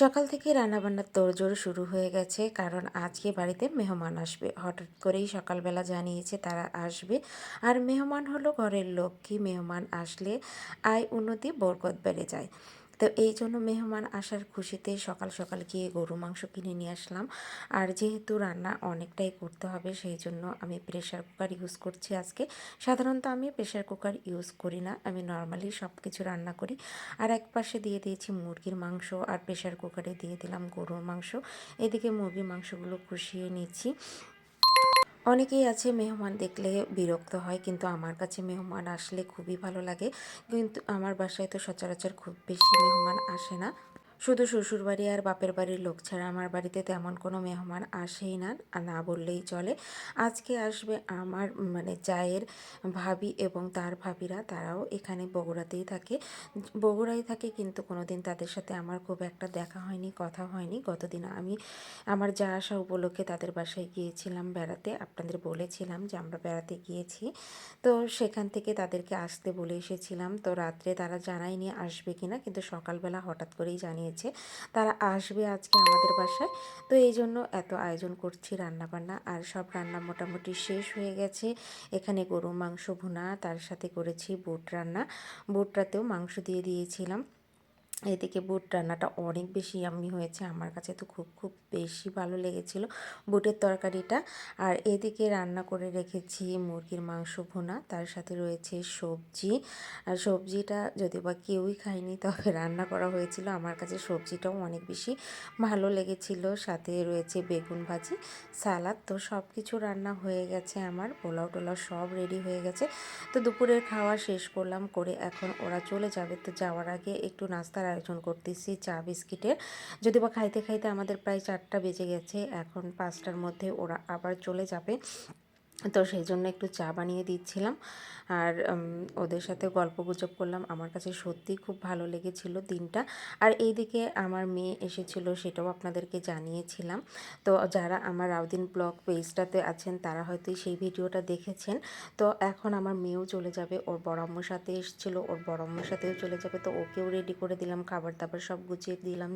সকাল থেকে রান্নাবান্নার তোড়জোড় শুরু হয়ে গেছে, কারণ আজকে বাড়িতে মেহমান আসবে। হঠাৎ করেই সকালবেলা জানিয়েছে তারা আসবে। আর মেহমান হলো ঘরের লক্ষ্মী। মেহমান আসলে আয় উন্নতি বরকত বেড়ে যায়। তো এই জন্য মেহমান আসার খুশিতে সকাল সকাল গিয়ে গরু মাংস কিনে নিয়ে আসলাম। আর যেহেতু রান্না অনেকটাই করতে হবে, সেই জন্য আমি প্রেশার কুকার ইউজ করছি আজকে। সাধারণত আমি প্রেশার কুকার ইউজ করি না, আমি নর্মালি সব কিছু রান্না করি। আর এক পাশে দিয়ে দিয়েছি মুরগির মাংস আর প্রেশার কুকারে দিয়ে দিলাম গরুর মাংস। এদিকে মুরগির মাংসগুলো কষিয়ে নিচ্ছি। অনেকেই আছে মেহমান দেখলে বিরক্ত হয়, কিন্তু আমার কাছে মেহমান আসলে খুবই ভালো লাগে। কিন্তু আমার বাসায় তো সচরাচর খুব বেশি মেহমান আসে না। শুধু শ্বশুরবাড়ি আর বাপের বাড়ির লোক ছাড়া আমার বাড়িতে তেমন কোনো মেহমান আসেই না না বললেই চলে। আজকে আসবে আমার মানে চায়ের ভাবি এবং তার ভাবিরা। তারাও এখানে বগুড়াতেই থাকে। বগুড়াই থাকে কিন্তু কোনো দিন তাদের সাথে আমার খুব একটা দেখা হয়নি, কথা হয়নি। গতদিন আমি আমার যা আসা উপলক্ষে তাদের বাসায় গিয়েছিলাম বেড়াতে। আপনাদের বলেছিলাম যে আমরা বেড়াতে গিয়েছি। তো সেখান থেকে তাদেরকে আসতে বলে এসেছিলাম। তো রাত্রে তারা জানায়নি আসবে কিনা, কিন্তু সকালবেলা হঠাৎ করেই জানিয়েছে হয়েছে তারা আসবে আজকে আমাদের বাসায়। তো এই জন্য এত আয়োজন করছি রান্নাবান্না, আর সব রান্না মোটামুটি শেষ হয়ে গেছে। এখানে গরু মাংস ভুনা, তার সাথে করেছি বুট রান্না। বুটটাতেও মাংস দিয়ে দিয়েছিলাম। এদিকে বুট রান্নাটা অনেক বেশি আমি হয়েছে। আমার কাছে তো খুব খুব বেশি ভালো লেগেছিল বুটের তরকারিটা। আর এদিকে রান্না করে রেখেছি মুরগির মাংস ভুনা, তার সাথে রয়েছে সবজি। আর সবজিটা যদি বা কেউই খায়নি তবে রান্না করা হয়েছিল। আমার কাছে সবজিটাও অনেক বেশি ভালো লেগেছিল। সাথে রয়েছে বেগুন ভাজি, সালাদ। তো সব কিছু রান্না হয়ে গেছে আমার। পোলাও টোলাও সব রেডি হয়ে গেছে। তো দুপুরের খাওয়া শেষ করলাম, করে এখন ওরা চলে যাবে। তো যাওয়ার আগে একটু নাস্তার আয়োজন করতেছি চা বিস্কিটের। যদি বা খাইতে খাইতে আমাদের প্রায় চারটা বেজে গেছে, এখন পাঁচটার মধ্যে ওরা আবার চলে যাবে। তো সেই জন্য একটু চা বানিয়ে দিচ্ছিলাম। আর ওদের সাথে গল্প গুজব করলাম। আমার কাছে সত্যিই খুব ভালো লেগেছিল দিনটা। আর এইদিকে আমার মেয়ে এসেছিল সেটাও আপনাদেরকে জানিয়েছিলাম। তো যারা আমার রাউদিন ব্লগ পেজটাতে আছেন, তারা হয়তো সেই ভিডিওটা দেখেছেন। তো এখন আমার মেয়েও চলে যাবে। ওর বড়াম্মুর সাথে এসেছিল। ওর বড়াম্মুর সাথেও চলে যাবে। তো ওকেও রেডি করে দিলাম। খাবার দাবার সব গুছিয়ে দিলাম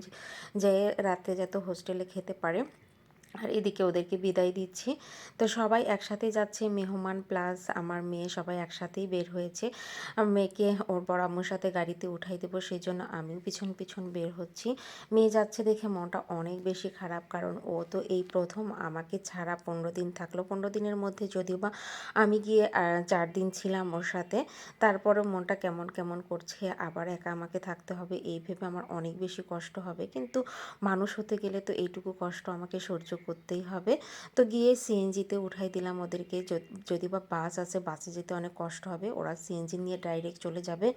যে রাতে যাতে হোস্টেলে খেতে পারে। আর এদিকে ওদেরকে বিদায় দিচ্ছি। তো সবাই একসাথে যাচ্ছে, মেহমান প্লাস আমার মেয়ে সবাই একসাথেই বের হয়েছে। মেয়েকে ওর বড় আম্মুর সাথে গাড়িতে উঠাই দেবো সেই জন্য আমিও পিছন পিছন বের হচ্ছি। মেয়ে যাচ্ছে দেখে মনটা অনেক বেশি খারাপ, কারণ ও তো এই প্রথম আমাকে ছাড়া পনেরো দিন থাকল। পনেরো দিনের মধ্যে যদিও বা আমি গিয়ে চার দিন ছিলাম ওর সাথে তারপরে মনটা কেমন কেমন করছে, আবার একা আমাকে থাকতে হবে, এই ভেবে আমার অনেক বেশি কষ্ট হবে। কিন্তু মানুষ হতে গেলে তো এইটুকু কষ্ট আমাকে সহ্য করতেই হবে। তো গিয়ে সিএনজিতে উঠাই দিলাম ওদেরকে। যদি বা বাস আছে বাসে যেতে অনেক কষ্ট হবে। ওরা সিএনজি নিয়ে ডাইরেক্ট চলে যাবে।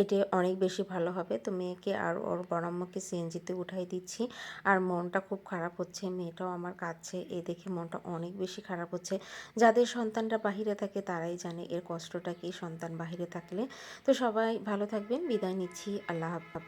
এটি অনেক বেশি ভালো হবে। তো মেয়েকে আর ওর বড়াম্মাকে সিএনজিতে উঠাই দিচ্ছি। আর মনটা খুব খারাপ হচ্ছে। মেয়েটাও আমার কাছে, এ দেখে মনটা অনেক বেশি খারাপ হচ্ছে। যাদের সন্তানরা বাহিরে থাকে, তারাই জানে এর কষ্টটা কি সন্তান বাহিরে থাকলে। তো সবাই ভালো থাকবেন। বিদায় নিচ্ছি। আল্লাহ হাফ